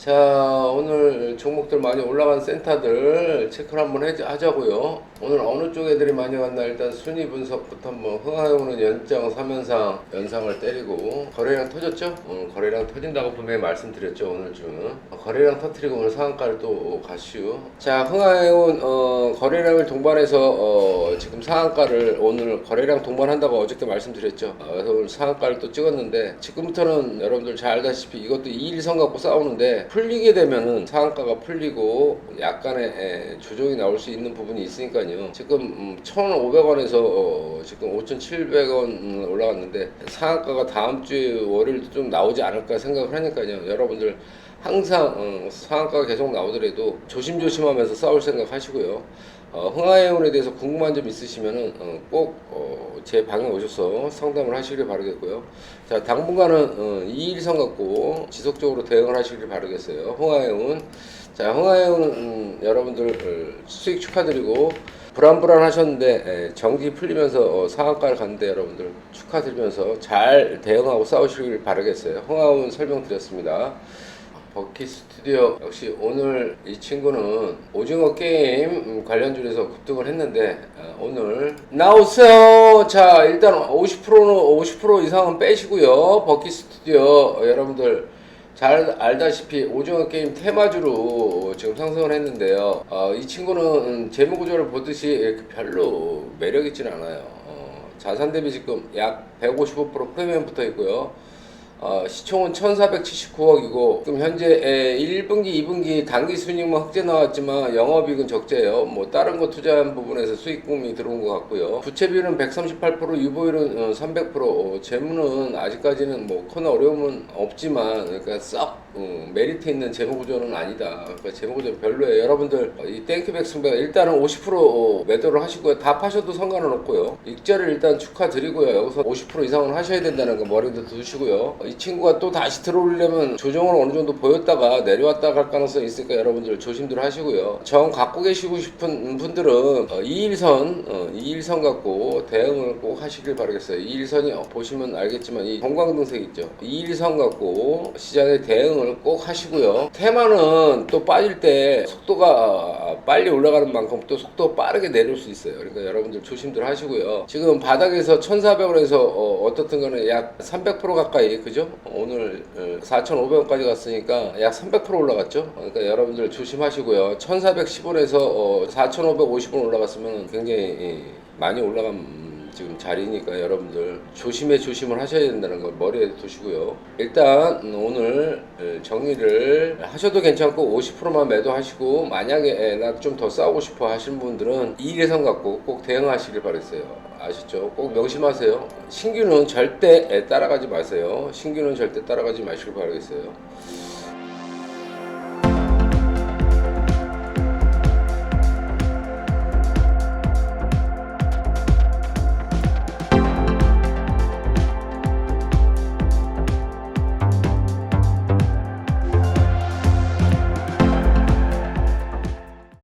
자 오늘 종목들 많이 올라간 센터들 체크를 한번 해- 하자고요. 오늘 어느 쪽 애들이 많이 갔나 일단 순위 분석부터 한번 흥하해오는 연장 3연상 연상을 때리고. 거래량 터졌죠? 오늘 거래량 터진다고 분명히 말씀드렸죠 오늘 중 거래량 터트리고 오늘 상한가를 또 가시오. 자 흥하해온 어, 거래량을 동반해서 어, 지금 상한가를 오늘 거래량 동반한다고 어저께 말씀드렸죠. 어, 그래서 오늘 상한가를 또 찍었는데 지금부터는 여러분들 잘 알다시피 이것도 2일선 갖고 싸우는데 풀리게 되면은 상한가가 풀리고 약간의 에, 조정이 나올 수 있는 부분이 있으니까요. 지금 음, 1,500원에서 어, 지금 5,700원 올라갔는데 상한가가 다음 주에 월요일도 좀 나오지 않을까 생각을 하니까요. 여러분들 항상 어, 상한가가 계속 나오더라도 조심조심하면서 싸울 생각 하시고요. 어, 흥하해운에 대해서 궁금한 점 있으시면은 어, 꼭제 방에 오셔서 상담을 하시길 바라겠고요. 자 당분간은 어, 이일선 갖고 지속적으로 대응을 하시길 바라겠어요. 흥하해운 자 흥하해운 음, 여러분들 어, 수익 축하드리고 불안불안하셨는데 에, 정기 풀리면서 어, 상한가를 갔는데 여러분들 축하드리면서 잘 대응하고 싸우시길 바라겠어요. 흥하해운 설명드렸습니다. 버키 스튜디오 역시 오늘 이 친구는 오징어 게임 음, 관련주에서 급등을 했는데 어, 오늘 나오세요. 자 일단 50%는 50% 이상은 빼시고요. 버키 스튜디오 어, 여러분들 잘 알다시피 오징어 게임 테마주로 지금 상승을 했는데요. 어, 이 친구는 음, 재무 구조를 보듯이 별로 매력 있지는 않아요. 어, 자산 대비 지금 약 155% 프리미엄 붙어 있고요. 어, 시총은 1479억이고 지금 현재 에, 1분기, 2분기 단기 순이익만 흑자 나왔지만 영업이익은 적재예요. 뭐 다른 거 투자한 부분에서 수익금이 들어온 것 같고요. 부채 비율은 138%, 유보율은 어, 300%. 어, 재무는 아직까지는 뭐 큰 어려움은 없지만 그러니까 썩 어, 메리트 있는 재무 구조는 아니다. 그러니까 재무 구조 별로예요. 여러분들 어, 이 땡큐백 승배가 일단은 50% 어, 매도를 하시고요. 다 파셔도 상관은 없고요. 익절을 일단 축하드리고요. 여기서 50% 이상은 하셔야 된다는 거 머리도 두시고요. 어, 이 친구가 또 다시 들어오려면 조정을 어느 정도 보였다가 내려왔다 갈 가능성이 있으니까 여러분들 조심들 하시고요. 정 갖고 계시고 싶은 분들은 어, 2일선, 어, 2일선 갖고 대응을 꼭 하시길 바라겠어요. 2일선이 어, 보시면 알겠지만 이 형광등색 있죠. 2일선 갖고 시장에 대응을 꼭 하시고요. 테마는 또 빠질 때 속도가 빨리 올라가는 만큼 또 속도 빠르게 내릴 수 있어요. 그러니까 여러분들 조심들 하시고요. 지금 바닥에서 1,400원에서 어, 어떻든 간에 약 300% 가까이 그죠? 오늘 4,500원까지 갔으니까 약 300% 올라갔죠. 그러니까 여러분들 조심하시고요. 1,410원에서 어, 4,550원 올라갔으면 굉장히 예, 많이 올라간 음, 지금 자리니까 여러분들 조심해 조심을 하셔야 된다는 걸 머리에 두시고요. 일단 음, 오늘 예, 정리를 하셔도 괜찮고 50%만 매도하시고 만약에 나 좀 더 싸우고 싶어 하시는 분들은 이일선 갖고 꼭 대응하시길 바랬어요. 아시죠? 꼭 명심하세요. 신규는 절대 따라가지 마세요. 신규는 절대 따라가지 마시길 바라겠어요.